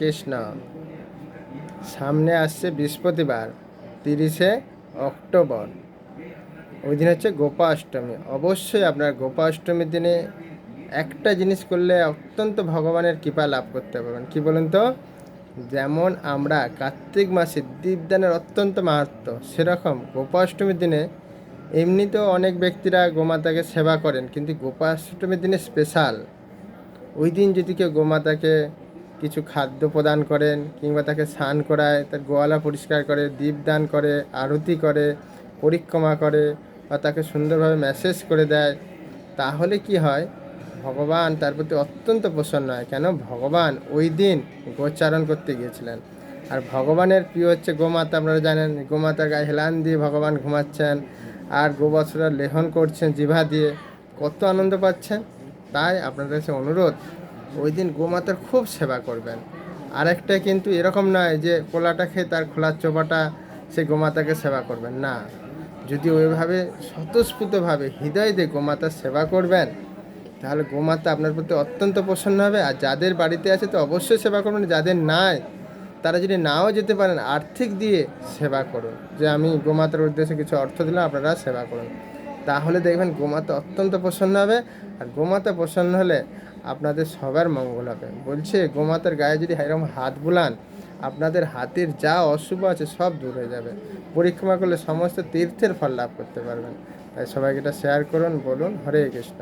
কৃষ্ণ, সামনে আসছে বৃহস্পতিবার, তিরিশে অক্টোবর। ওই দিন হচ্ছে গোপাষ্টমী। অবশ্যই আপনার গোপাষ্টমীর দিনে একটা জিনিস করলে অত্যন্ত ভগবানের কৃপা লাভ করতে পারবেন। কি বলুন তো? যেমন আমরা কার্তিক মাসে দীপদানের অত্যন্ত মাহাত্ম, সেরকম গোপাষ্টমীর দিনে এমনিতেও অনেক ব্যক্তিরা গোমাতাকে সেবা করেন, কিন্তু গোপাষ্টমীর দিনে স্পেশাল। ওই দিন যদি কেউ গোমাতাকে কিছু খাদ্য প্রদান করেন কিংবা তাকে স্নান করায়, তার গোয়ালা পরিষ্কার করে, দীপদান করে, আরতি করে, পরিক্রমা করে বা তাকে সুন্দরভাবে মেসেজ করে দেয়, তাহলে কি হয়? ভগবান তার প্রতি অত্যন্ত প্রসন্ন হয়। কেন? ভগবান ওই দিন গোচারণ করতে গিয়েছিলেন। আর ভগবানের প্রিয় হচ্ছে গোমাতা, আপনারা জানেন, গোমাতার গায়ে হেলান দিয়ে ভগবান ঘুমাচ্ছেন আর গোবৎসরা লেহন করছেন জিভা দিয়ে। কত আনন্দ পাচ্ছেন? তাই আপনাদের কাছে অনুরোধ ওই দিন গোমাতার খুব সেবা করবেন। আরেকটা কিন্তু এরকম নয় যে কোলাটা খেয়ে তার খোলার চোপাটা সে গোমাতাকে সেবা করবেন, না। যদি ওইভাবে স্বতঃস্ফূর্তভাবে হৃদয় দিয়ে গোমাতার সেবা করবেন, তাহলে গোমাতা আপনার প্রতি অত্যন্ত প্রসন্ন হবে। আর যাদের বাড়িতে আছে তো অবশ্যই সেবা করবেন, যাদের নাই, তারা যদি নাও যেতে পারেন, আর্থিক দিয়ে সেবা করুন। যে আমি গোমাতার উদ্দেশ্যে কিছু অর্থ দিলাম, আপনারা সেবা করুন। তাহলে দেখবেন গোমাতা অত্যন্ত প্রসন্ন হবে। আর গোমাতা প্রসন্ন হলে আপনাদের সবার মঙ্গল হবে। বলছে, গোমাতার গায়ে যদি এরকম হাত বুলান, আপনাদের হাতের যা অশুভ আছে সব দূর হয়ে যাবে। পরিক্রমা করলে সমস্ত তীর্থের ফল লাভ করতে পারবেন। তাই সবাইকে এটা শেয়ার করুন, বলুন, হরে কৃষ্ণ।